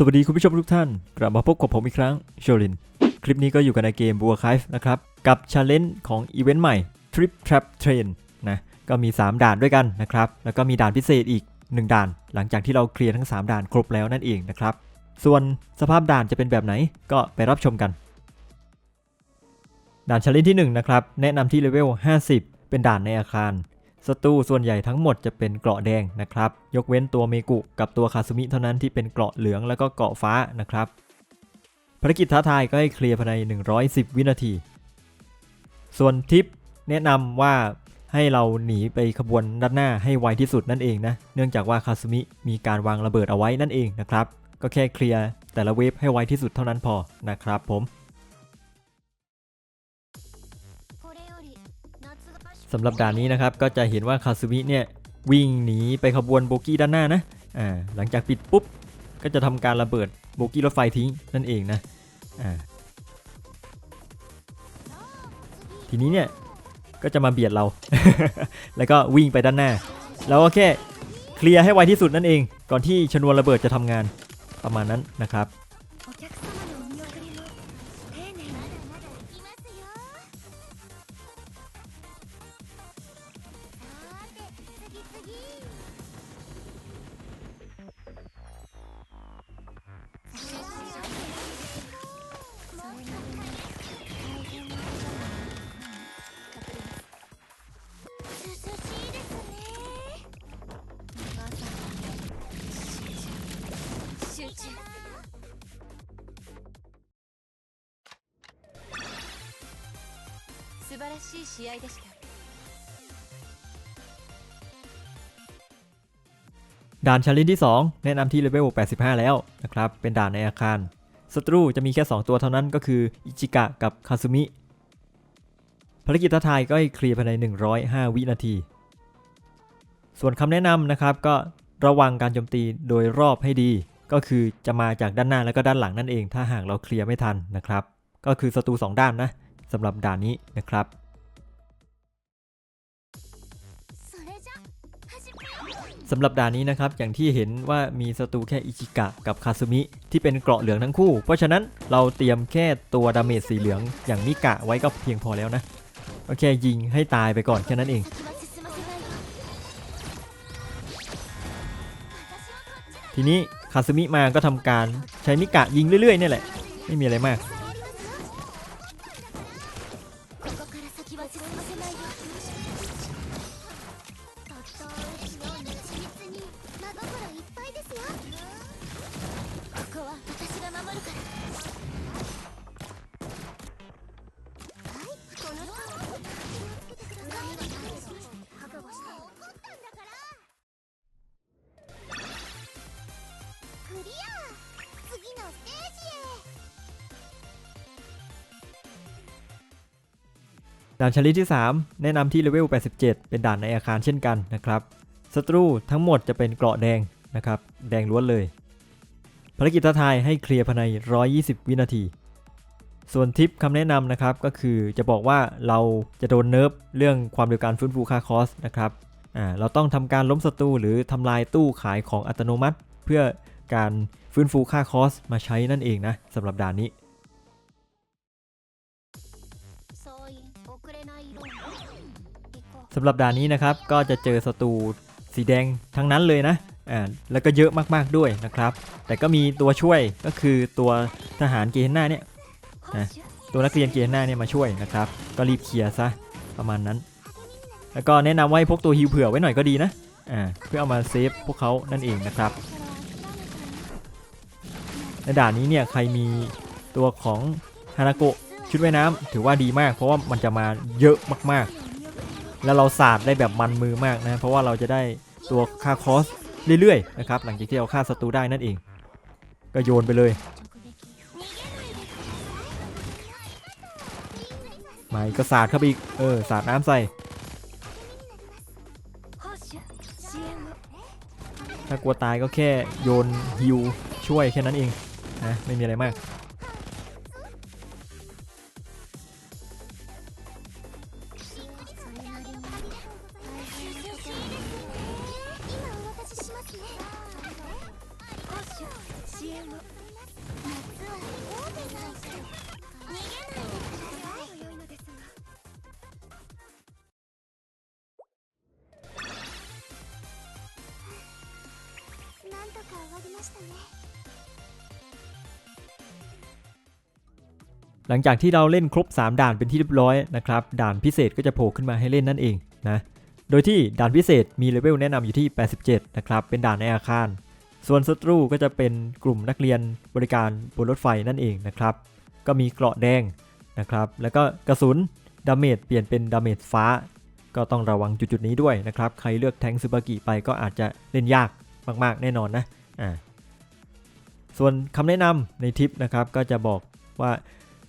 สวัสดีคุณผู้ชมทุกท่าน กลับมาพบกับผมอีกครั้งโชลิน คลิปนี้ก็อยู่กันในเกม War c i v e นะครับ กับช l เลน g e ของอีเวนต์ใหม่ Trip Trap Train นะก็มี 3 ด่านด้วยกันนะครับ แล้วก็มีด่านพิเศษอีก 1 ด่าน หลังจากที่เราเคลียร์ทั้ง 3 ด่านครบแล้วนั่นเองนะครับ ส่วนสภาพด่านจะเป็นแบบไหนก็ไปรับชมกัน ด่านช l เลน g e ที่1นะครับแนะนำที่เลเวล50 เป็นด่านในอาคาร ศัตรูส่วนใหญ่ทั้งหมดจะเป็นเกราะแดงนะครับ ยกเว้นตัวเมกุกับตัวคาซุมิเท่านั้นที่เป็นเกราะเหลืองแล้วก็เกราะฟ้านะครับ ภารกิจท้าทายก็ให้เคลียร์ภายใน 110 วินาที ส่วนทิปแนะนำว่าให้เราหนีไปขบวนด้านหน้าให้ไวที่สุดนั่นเองนะ เนื่องจากว่าคาซุมิมีการวางระเบิดเอาไว้นั่นเองนะครับ ก็แค่เคลียร์แต่ละเวฟให้ไวที่สุดเท่านั้นพอนะครับผม สำหรับด่านนี้นะครับก็จะเห็นว่าคาซุมิเนี่ยวิ่งหนีไปขบวนโบกี้ด้านหน้านะอ่าหลังจากปิดปุ๊บก็จะทำการระเบิดโบกี้รถไฟทิ้งนั่นเองนะอ่าทีนี้เนี่ยก็จะมาเบียดเรา แล้วก็วิ่งไปด้านหน้า แล้วก็แค่เคลียร์ให้ไวที่สุดนั่นเอง ก่อนที่ชนวนระเบิดจะทำงานประมาณนั้นนะครับ 晴らしい試合でした ด่านชาเลนจ์ที่ 2 แนะนำที่เลเวล 85 แล้วนะครับ เป็นด่านในอาคาร ศัตรูจะมีแค่ 2 ตัวเท่านั้นก็คืออิจิกะกับคาซุมิ ภารกิจท้าทายก็ให้เคลียร์ภายใน 105 วินาที ส่วนคำแนะนำนะครับก็ระวังการโจมตีโดยรอบให้ดี ก็คือจะมาจากด้านหน้าแล้วก็ด้านหลังนั่นเอง ถ้าหากเราเคลียร์ไม่ทันนะครับ ก็คือศัตรูสองด้านนะ สำหรับด่านนี้นะครับสำหรับด่านนี้นะครับอย่างที่เห็นว่ามีศัตรูแค่อิจิกะกับคาซุมิที่เป็นเกราะเหลืองทั้งคู่ เพราะฉะนั้นเราเตรียมแค่ตัวดาเมจสีเหลืองอย่างมิกะไว้ก็เพียงพอแล้วนะโอเคยิงให้ตายไปก่อนแค่นั้นเองทีนี้คาซุมิมาก็ทำการใช้มิกะยิงเรื่อยๆนี่แหละ ไม่มีอะไรมาก クリア次のステージへ ด่านชาลิที่ 3 แนะนำที่เลเวล 87 เป็นด่านในอาคารเช่นกันนะครับศัตรูทั้งหมดจะเป็นเกราะแดงนะครับ แดงล้วนเลย ภารกิจท้าทายให้เคลียร์ภายใน 120 วินาที ส่วนทิปคำแนะนำนะครับก็คือจะบอกว่าเราจะโดนเนิร์ฟเรื่องความเร็วการฟื้นฟูค่าคอสนะครับอ่าเราต้องทำการล้มศัตรูหรือทำลายตู้ขายของอัตโนมัติ เพื่อ การฟื้นฟูค่าคอสมาใช้นั่นเองนะสำหรับด่านนี้สำหรับด่านนี้นะครับก็จะเจอศัตรูสีแดงทั้งนั้นเลยนะแล้วก็เยอะมากๆด้วยนะครับ แต่ก็มีตัวช่วยก็คือตัวทหารเกณฑ์หน้าเนี่ยตัวนักเรียนเกณฑ์หน้าเนี่ยมาช่วยนะครับ ก็รีบเคลียร์ซะประมาณนั้น แล้วก็แนะนำว่าให้พกตัวฮิวเผื่อไว้หน่อยก็ดีนะอ่เพื่อเอามาเซฟพวกเขานั่นเองนะครับ ในด่านนี้เนี่ยใครมีตัวของฮานาโกะชุดว่ายน้ำ ถือว่าดีมาก เพราะว่ามันจะมาเยอะมากๆ แล้วเราสาดได้แบบมันมือมากนะเพราะว่าเราจะได้ตัวค่าคอสเรื่อยๆนะครับหลังจากที่เราฆ่าศัตรูได้นั่นเอง ก็โยนไปเลยมาอีก็สาดเข้าไปอีก เออ สาดน้ำใส่ ถ้ากลัวตายก็แค่โยนฮิวช่วยแค่นั้นเอง นะ ไม่มีอะไรมาก それなりに大変なこと今お渡ししますね報酬 支援を夏は大手さん逃げないでください良いのですがなんとか終わりましたね หลังจากที่เราเล่นครบ 3 ด่านเป็นที่เรียบร้อยนะครับ ด่านพิเศษก็จะโผล่ขึ้นมาให้เล่นนั่นเองนะ โดยที่ด่านพิเศษมีเลเวลแนะนำอยู่ที่ 87 นะครับ เป็นด่านในอาคาร ส่วนศัตรูก็จะเป็นกลุ่มนักเรียนบริการบนรถไฟนั่นเองนะครับ ก็มีเกราะแดงนะครับ แล้วก็กระสุนดาเมจเปลี่ยนเป็นดาเมจฟ้า ก็ต้องระวังจุดๆนี้ด้วยนะครับ ใครเลือกแทงซูบากิไปก็อาจจะเล่นยากมากๆ แน่นอนนะ อ่า ส่วนคำแนะนำในทิปนะครับก็จะบอกว่า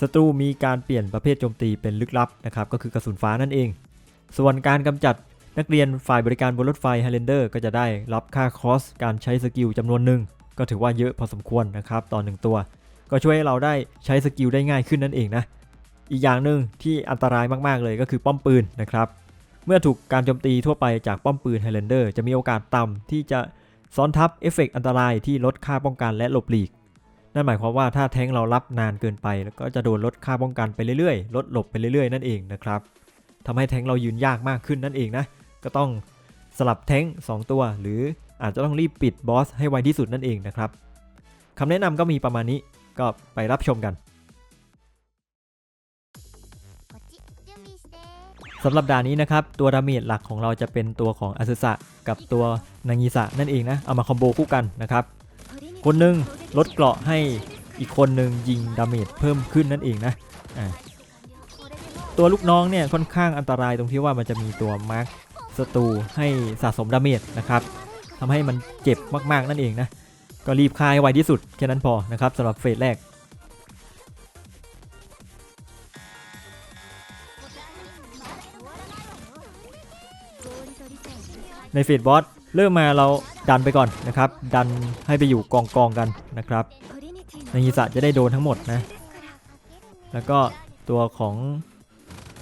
ศัตรูมีการเปลี่ยนประเภทโจมตีเป็นลึกลับนะครับก็คือกระสุนฟ้านั่นเอง ส่วนการกำจัดนักเรียนฝ่ายบริการบนรถไฟ Highlander ก็จะได้รับค่าคอสการใช้สกิลจำนวนหนึ่งก็ถือว่าเยอะพอสมควรนะครับต่อหนึ่งตัว ก็ช่วยให้เราได้ใช้สกิลได้ง่ายขึ้นนั่นเองนะอีกอย่างหนึ่งที่อันตรายมากๆเลยก็คือป้อมปืนนะครับเมื่อถูกการโจมตีทั่วไปจากป้อมปืน Highlander จะมีโอกาสต่ำที่จะซ้อนทับเอฟเฟกต์อันตรายที่ลดค่าป้องกันและหลบหลีก นั่นหมายความว่าถ้าแท้งเรารับนานเกินไป แล้วก็จะโดนลดค่าป้องกันไปเรื่อยๆ ลดหลบไปเรื่อยๆ นั่นเองนะครับทำให้แท้งเรายืนยากมากขึ้นนั่นเองนะ ก็ต้องสลับแท้ง2 ตัว หรืออาจจะต้องรีบปิดบอสให้ไวที่สุดนั่นเองนะครับคำแนะนำก็มีประมาณนี้ก็ไปรับชมกันสำหรับด่านนี้นะครับ ตัวดาเมจหลักของเราจะเป็นตัวของอาซึสะกับตัวนางิสะนั่นเองนะ เอามาคอมโบคู่กันนะครับ คนหนึ่งลดเกราะให้อีกคนหนึ่งยิงดาเมจเพิ่มขึ้นนั่นเองนะอ่าตัวลูกน้องเนี่ยค่อนข้างอันตรายตรงที่ว่ามันจะมีตัวมาร์คศัตรูให้สะสมดาเมจนะครับทำให้มันเจ็บมากๆนั่นเองนะก็รีบคายไวที่สุดแค่นั้นพอนะครับสำหรับเฟสแรกในเฟสบอส เริ่มมาเราดันไปก่อนนะครับ ดันให้ไปอยู่กองกองกันนะครับนางยีสะจะได้โดนทั้งหมดนะแล้วก็ตัวของ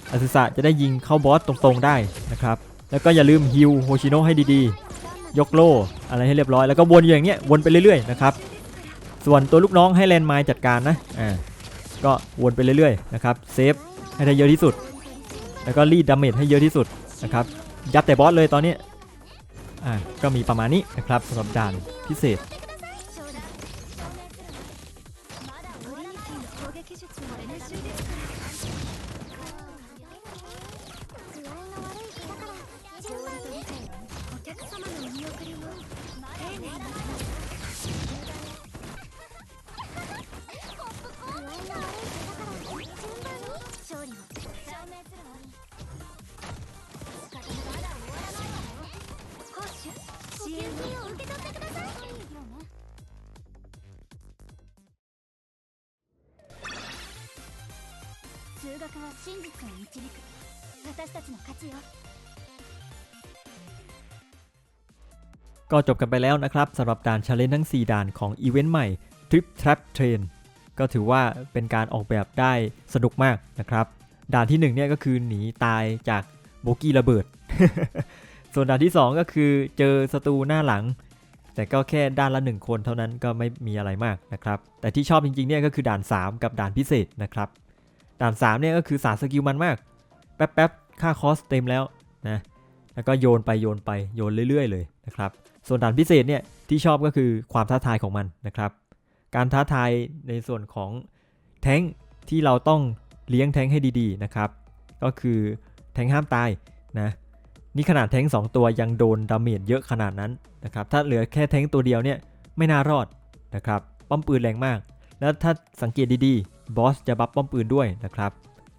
อาซึสะจะได้ยิงเข้าบอสตรงๆได้นะครับ แล้วก็อย่าลืมฮิวโฮชิโนะให้ดีๆ ยกโล่อะไรให้เรียบร้อย แล้วก็วนอยู่อย่างเงี้ยวนไปเรื่อยๆนะครับ ส่วนตัวลูกน้องให้แลนไมล์จัดการนะอ่าก็วนไปเรื่อยๆนะครับเซฟให้ได้เยอะที่สุด แล้วก็รีดดาเมจให้เยอะที่สุดนะครับยัดแต่บอสเลยตอนนี้ อะก็มีประมาณนี้นะครับสำหรับด่านพิเศษ 数学は真実を導く私たちの勝ちよ ก็จบกันไปแล้วนะครับสำหรับด่าน Challenge ทั้ง 4 ด่านของอีเวนต์ใหม่ Trip Trap Train ก็ถือว่าเป็นการออกแบบได้สนุกมากนะครับ ด่านที่ 1 เนี่ยก็คือหนีตายจากโบกี้ระเบิด ส่วนด่านที่ 2 ก็คือเจอศัตรูหน้าหลัง แต่ก็แค่ด้านละ 1 คนเท่านั้นก็ไม่มีอะไรมากนะครับ แต่ที่ชอบจริงๆเนี่ยก็คือด่าน 3 กับด่านพิเศษนะครับ ด่าน3เนี่ยก็คือสาสกิลมันมาก แป๊บๆ ค่าคอสเต็มแล้วนะ แล้วก็โยนไปโยนไปโยนเรื่อย ๆ เลยนะครับ ส่วนด่านพิเศษเนี่ยที่ชอบก็คือความท้าทายของมันนะครับ การท้าทายในส่วนของแท้งที่เราต้องเลี้ยงแท้งให้ดีๆนะครับ ก็คือแท้งห้ามตายนะ นี่ขนาดแท้ง2 ตัวยังโดนดาเมจเยอะขนาดนั้นนะครับ ถ้าเหลือแค่แท้งตัวเดียวเนี่ยไม่น่ารอดนะครับ ป้อมปืนแรงมาก แล้วถ้าสังเกตดีๆ บอสจะบัฟป้อมปืนด้วยนะครับ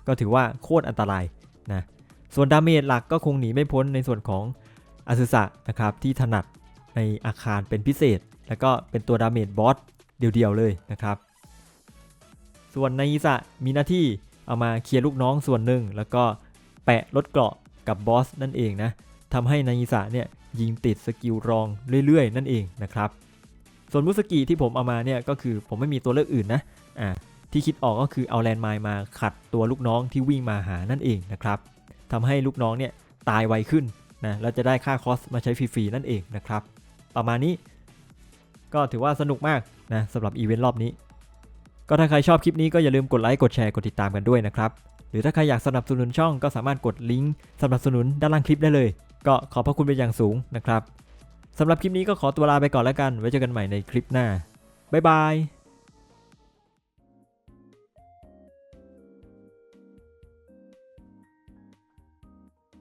ก็ถือว่าโคตรอันตรายนะ ส่วนดาเมจหลักก็คงหนีไม่พ้นในส่วนของอาซึสะนะครับที่ถนัดในอาคารเป็นพิเศษ แล้วก็เป็นตัวดาเมจบอสเดียวๆเลยนะครับ ส่วนนายิสะมีหน้าที่เอามาเคลียร์ลูกน้องส่วนหนึ่ง แล้วก็แปะลดเกราะกับบอสนั่นเองนะทำให้นายิสะเนี่ยยิงติดสกิลรองเรื่อยๆ นั่นเองนะครับ ส่วนมุสกิที่ผมเอามาเนี่ยก็คือผมไม่มีตัวเลือกอื่นนะอ่า ที่คิดออกก็คือเอาแลนด์ไมล์มาขัดตัวลูกน้องที่วิ่งมาหานั่นเองนะครับทำให้ลูกน้องเนี่ยตายไวขึ้นนะแล้วจะได้ค่าคอสมาใช้ฟรีๆนั่นเองนะครับ ประมาณนี้ก็ถือว่าสนุกมากนะสำหรับอีเวนต์รอบนี้ ก็ถ้าใครชอบคลิปนี้ก็อย่าลืมกดไลค์กดแชร์กดติดตามกันด้วยนะครับ หรือถ้าใครอยากสนับสนุนช่องก็สามารถกดลิงก์สนับสนุนด้านล่างคลิปได้เลย ก็ขอบพระคุณเป็นอย่างสูงนะครับสำหรับคลิปนี้ก็ขอตัวลาไปก่อนแล้วกัน ไว้เจอกันใหม่ในคลิปหน้าบ๊ายบาย